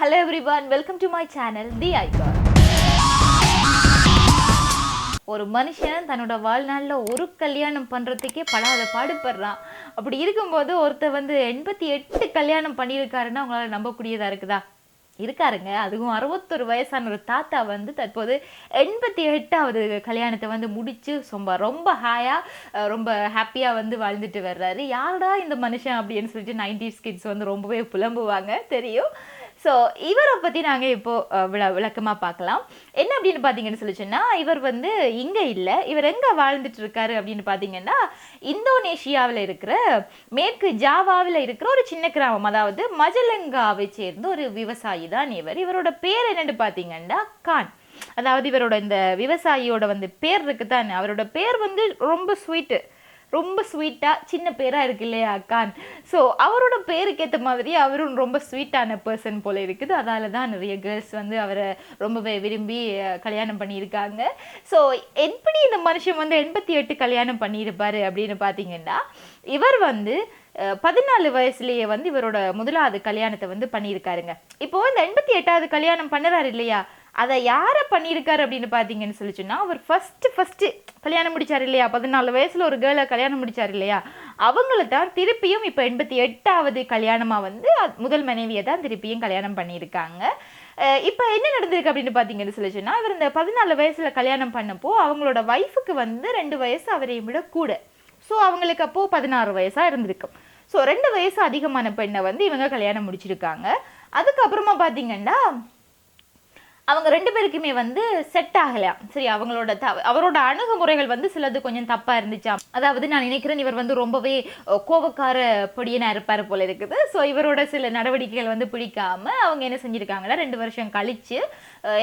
Hello everyone welcome to my channel the icon ஒரு மனுஷன் தன்னோட வாழ்நாளில் ஒரு கல்யாணம் பண்ணுறதுக்கே படாத பாடுபடுறான். அப்படி இருக்கும்போது ஒருத்தர் வந்து எண்பத்தி எட்டு கல்யாணம் பண்ணியிருக்காருன்னா அவங்களால நம்பக்கூடியதாக இருக்குதா? இருக்காருங்க. அதுவும் அறுபத்தொரு வயசான ஒரு தாத்தா வந்து தற்போது எண்பத்தி எட்டாவது கல்யாணத்தை வந்து முடிச்சு ரொம்ப ரொம்ப ஹாயாக ரொம்ப ஹாப்பியாக வந்து வாழ்ந்துட்டு வர்றாரு. யாரடா இந்த மனுஷன் அப்படின்னு சொல்லிட்டு நைன்டிஸ் கிட்ஸ் வந்து ரொம்பவே புலம்புவாங்க. தெரியும். ஸோ இவரை பற்றி நாங்கள் இப்போது விள விளக்கமாக பார்க்கலாம். என்ன அப்படின்னு பார்த்தீங்கன்னு சொல்லிச்சுன்னா இவர் வந்து இங்கே இல்லை. இவர் எங்கே வாழ்ந்துட்டு இருக்காரு அப்படின்னு பார்த்தீங்கன்னா இந்தோனேஷியாவில் இருக்கிற மேற்கு ஜாவாவில் இருக்கிற ஒரு சின்ன கிராமம். அதாவது மஜலங்காவை சேர்ந்த ஒரு விவசாயி தான் இவர். இவரோட பேர் என்னன்னு பார்த்தீங்கன்னா கான். அதாவது இவரோட இந்த விவசாயியோட வந்து பேர் இருக்குதானே அவரோட பேர் வந்து ரொம்ப ஸ்வீட்டு. ரொம்ப ஸ்வீட்டாக சின்ன பேராக இருக்கு இல்லையா கான் ஸோ அவரோட பேருக்கு ஏற்ற மாதிரி அவரும் ரொம்ப ஸ்வீட்டான பர்சன் போல இருக்குது. அதால் தான் நிறைய கேர்ள்ஸ் வந்து அவரை ரொம்பவே விரும்பி கல்யாணம் பண்ணியிருக்காங்க. ஸோ எப்படி இந்த மனுஷன் வந்து எண்பத்தி எட்டு கல்யாணம் பண்ணியிருப்பாரு அப்படின்னு பார்த்தீங்கன்னா இவர் வந்து அஹ், பதினாலு வயசுலயே வந்து இவரோட முதலாவது கல்யாணத்தை வந்து பண்ணியிருக்காருங்க. இப்போ இந்த எண்பத்தி எட்டாவது கல்யாணம் பண்ணுறாரு இல்லையா அதை யாரை பண்ணியிருக்காரு அப்படின்னு பார்த்தீங்கன்னு சொல்லி சொன்னால் அவர் ஃபஸ்ட்டு ஃபஸ்ட்டு கல்யாணம் முடித்தார் இல்லையா? பதினாலு வயசில் ஒரு கேர்ளை கல்யாணம் முடித்தார் இல்லையா? அவங்கள தான் திருப்பியும் இப்போ எண்பத்தி எட்டாவது கல்யாணமாக வந்து முதல் மனைவியை தான் திருப்பியும் கல்யாணம் பண்ணியிருக்காங்க. இப்போ என்ன நடந்திருக்கு அப்படின்னு பார்த்தீங்கன்னு சொல்லி சொன்னால் அவர் இந்த பதினாலு வயசில் கல்யாணம் பண்ணப்போ அவங்களோட ஒய்ஃபுக்கு வந்து ரெண்டு வயசு அவரையும் விட கூட. ஸோ அவங்களுக்கு அப்போது பதினாறு வயசாக இருந்திருக்கும் ஸோ ரெண்டு வயசு அதிகமான பெண்ணை வந்து இவங்க கல்யாணம் முடிச்சிருக்காங்க. அதுக்கப்புறமா பார்த்தீங்கன்னா அவங்க ரெண்டு பேருக்குமே வந்து செட் ஆகலையா சரி அவங்களோட த அவரோட அணுகுமுறைகள் வந்து சிலது கொஞ்சம் தப்பா இருந்துச்சாம் அதாவது நான் நினைக்கிறேன் இவர் வந்து ரொம்பவே கோபக்கார பொடியனா இருப்பார் போல இருக்குது. ஸோ இவரோட சில நடவடிக்கைகள் வந்து பிடிக்காம அவங்க என்ன செஞ்சிருக்காங்கன்னா ரெண்டு வருஷம் கழிச்சு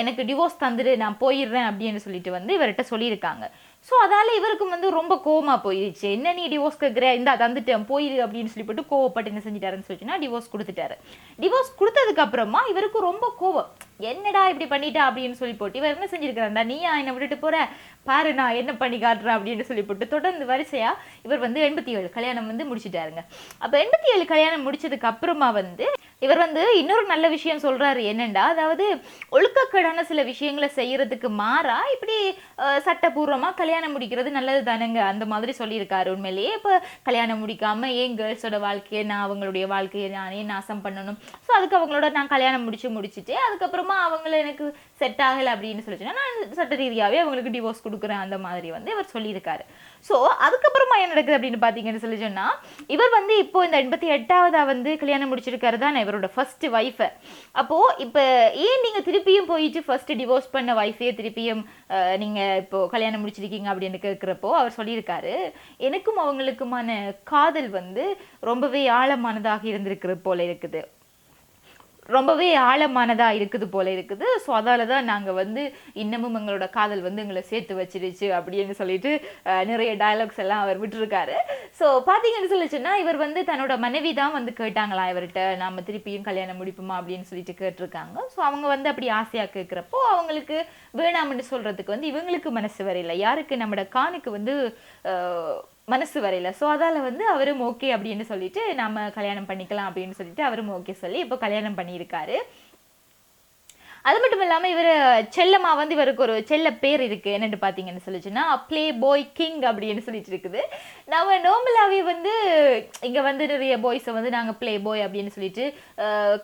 எனக்கு டிவோர்ஸ் தந்துடு நான் போயிடுறேன் அப்படின்னு சொல்லிட்டு வந்து இவர்கிட்ட சொல்லியிருக்காங்க. ஸோ அதால இவருக்கும் வந்து ரொம்ப கோவமாக போயிடுச்சு என்ன நீ டிவோர்ஸ் கேட்குற இந்த தந்துட்டேன் போயிரு அப்படின்னு சொல்லி போட்டு கோவப்பட்டு என்ன செஞ்சிட்டாருன்னு சொல்லிச்சுன்னா டிவோர்ஸ் கொடுத்துட்டாரு. டிவோர்ஸ் கொடுத்ததுக்கப்புறமா இவருக்கு ரொம்ப கோவம். என்னடா இப்படி பண்ணிட்டா அப்படின்னு சொல்லி போட்டு இவர் என்ன செஞ்சிருக்கிறாண்டா நீயா என்னை விட்டுட்டு போற? பாரு நான் என்ன பண்ணி காட்டுறேன் அப்படின்னு சொல்லி போட்டு தொடர்ந்து வரிசையா இவர் வந்து எண்பத்தி ஏழு கல்யாணம் வந்து முடிச்சிட்டாருங்க. அப்போ எண்பத்தி ஏழு கல்யாணம் முடிச்சதுக்கு அப்புறமா வந்து இவர் வந்து இன்னொரு நல்ல விஷயம் சொல்கிறாரு என்னென்னா அதாவது ஒழுக்கக்கடான சில விஷயங்களை செய்கிறதுக்கு மாறா இப்படி சட்டப்பூர்வமாக கல்யாணம் முடிக்கிறது நல்லது தானேங்க அந்த மாதிரி சொல்லியிருக்காரு உண்மையிலேயே. இப்போ கல்யாணம் முடிக்காமல் ஏன் கேர்ள்ஸோட வாழ்க்கையை நான் அவங்களுடைய வாழ்க்கையை நானே நாசம் பண்ணணும்? ஸோ அதுக்கு அவங்களோட நான் கல்யாணம் முடிச்சு முடிச்சுட்டு அதுக்கப்புறமா அவங்கள எனக்கு செட் ஆகலை அப்படின்னு சொல்லிச்சுன்னா நான் சட்ட ரீதியாகவே அவங்களுக்கு டிவோர்ஸ் கொடுக்குறேன் அந்த மாதிரி வந்து இவர் சொல்லியிருக்காரு. ஸோ அதுக்கப்புறமா என்ன நடக்குது அப்படின்னு பார்த்தீங்கன்னு சொல்லி சொன்னால் இவர் வந்து இப்போ இந்த எண்பத்தி எட்டாவதாக வந்து கல்யாணம் முடிச்சிருக்காரு தான் இவர் அவரோட ஃபர்ஸ்ட் ஒய்ஃபை அப்போ இப்போ ஏன் நீங்க திருப்பியும் போயிட்டு ஃபர்ஸ்ட் டிவோர்ஸ் பண்ண ஒய்ஃபையே திருப்பியும் நீங்கள் நீங்க இப்போ கல்யாணம் முடிச்சிருக்கீங்க அப்படின்னு கேட்குறப்போ அவர் சொல்லியிருக்காரு. எனக்கும் அவங்களுக்குமான காதல் வந்து ரொம்பவே ஆழமானதாக இருந்திருக்கிற போல இருக்குது. ரொம்பவே ஆழமானதா இருக்குது போல இருக்குது. ஸோ அதால தான் நாங்கள் வந்து இன்னமும் எங்களோட காதல் வந்து எங்களை சேர்த்து வச்சிருச்சு அப்படின்னு சொல்லிட்டு நிறைய டயலாக்ஸ் எல்லாம் அவர் விட்டுருக்காரு. ஸோ பார்த்தீங்கன்னு சொல்லிச்சுன்னா இவர் வந்து தன்னோட மனைவி தான் வந்து கேட்டாங்களா இவர்கிட்ட நாம திருப்பியும் கல்யாணம் முடிப்போமா அப்படின்னு சொல்லிட்டு கேட்டிருக்காங்க. ஸோ அவங்க வந்து அப்படி ஆசையாக கேட்குறப்போ அவங்களுக்கு வேணாம்னு சொல்றதுக்கு வந்து இவங்களுக்கு மனசு வரையில யாருக்கு நம்மளோட கானுக்கு வந்து மனசு வரையில. ஸோ அதால வந்து அவரும் ஓகே அப்படின்னு சொல்லிட்டு நம்ம கல்யாணம் பண்ணிக்கலாம் அப்படின்னு சொல்லிட்டு அவரும் ஓகே சொல்லி இப்போ கல்யாணம் பண்ணியிருக்காரு. அது மட்டும் இல்லாமல் இவர் செல்லம்மா வந்து இவருக்கு ஒரு செல்ல பேர் இருக்குது என்னன்னு பார்த்தீங்கன்னு சொல்லிச்சுன்னா ப்ளே பாய் கிங் அப்படின்னு சொல்லிட்டு இருக்குது. நம்ம நார்மலாகவே வந்து இங்கே வந்து நிறைய பாய்ஸை வந்து நாங்கள் ப்ளே பாய் அப்படின்னு சொல்லிட்டு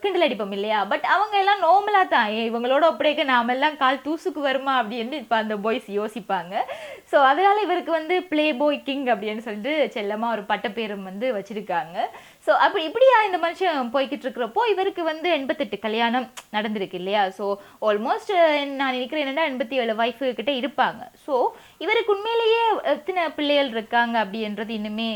கிண்டல் அடிப்போம் இல்லையா? பட் அவங்க எல்லாம் நார்மலாக தான். இவங்களோட அப்படியே நாம நாமெல்லாம் கால் தூசுக்கு வருமா அப்படின்னு இப்போ அந்த பாய்ஸ் யோசிப்பாங்க. ஸோ அதனால் இவருக்கு வந்து ப்ளே பாய் கிங் அப்படின்னு சொல்லிட்டு செல்லமாக ஒரு பட்டப்பேரும் வந்து வச்சுருக்காங்க. ஸோ அப்படி இப்படியா இந்த மனுஷன் போய்கிட்டு இருக்கிறப்போ இவருக்கு வந்து எண்பத்தெட்டு கல்யாணம் நடந்திருக்கு இல்லையா? ஸோ ஆல்மோஸ்ட் நான் நினைக்கிறேன் என்னன்னா எண்பத்தி ஏழு ஒய்ஃபு கிட்ட இருப்பாங்க. ஸோ இவருக்கு உண்மையிலேயே எத்தனை பிள்ளைகள் இருக்காங்க அப்படின்றது இன்னுமே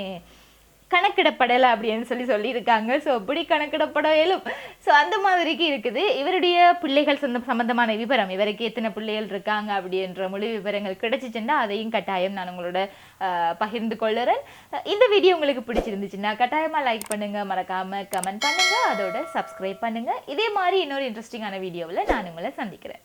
கணக்கிடப்படலை அப்படின்னு சொல்லி சொல்லியிருக்காங்க. ஸோ அப்படி கணக்கிடப்பட இயலும் ஸோ அந்த மாதிரிக்கு இருக்குது. இவருடைய பிள்ளைகள் சொந்த சம்மந்தமான விவரம் இவருக்கு எத்தனை பிள்ளைகள் இருக்காங்க அப்படின்ற மொழி விவரங்கள் கிடைச்சிச்சுன்னா அதையும் கட்டாயம் நான் உங்களோட பகிர்ந்து கொள்ளுறேன். இந்த வீடியோ உங்களுக்கு பிடிச்சிருந்துச்சுன்னா கட்டாயமாக லைக் பண்ணுங்கள் மறக்காமல் கமெண்ட் பண்ணுங்கள் அதோட சப்ஸ்கிரைப் பண்ணுங்கள் இதே மாதிரி இன்னொரு இன்ட்ரெஸ்டிங்கான வீடியோவில் நான் உங்களை சந்திக்கிறேன்.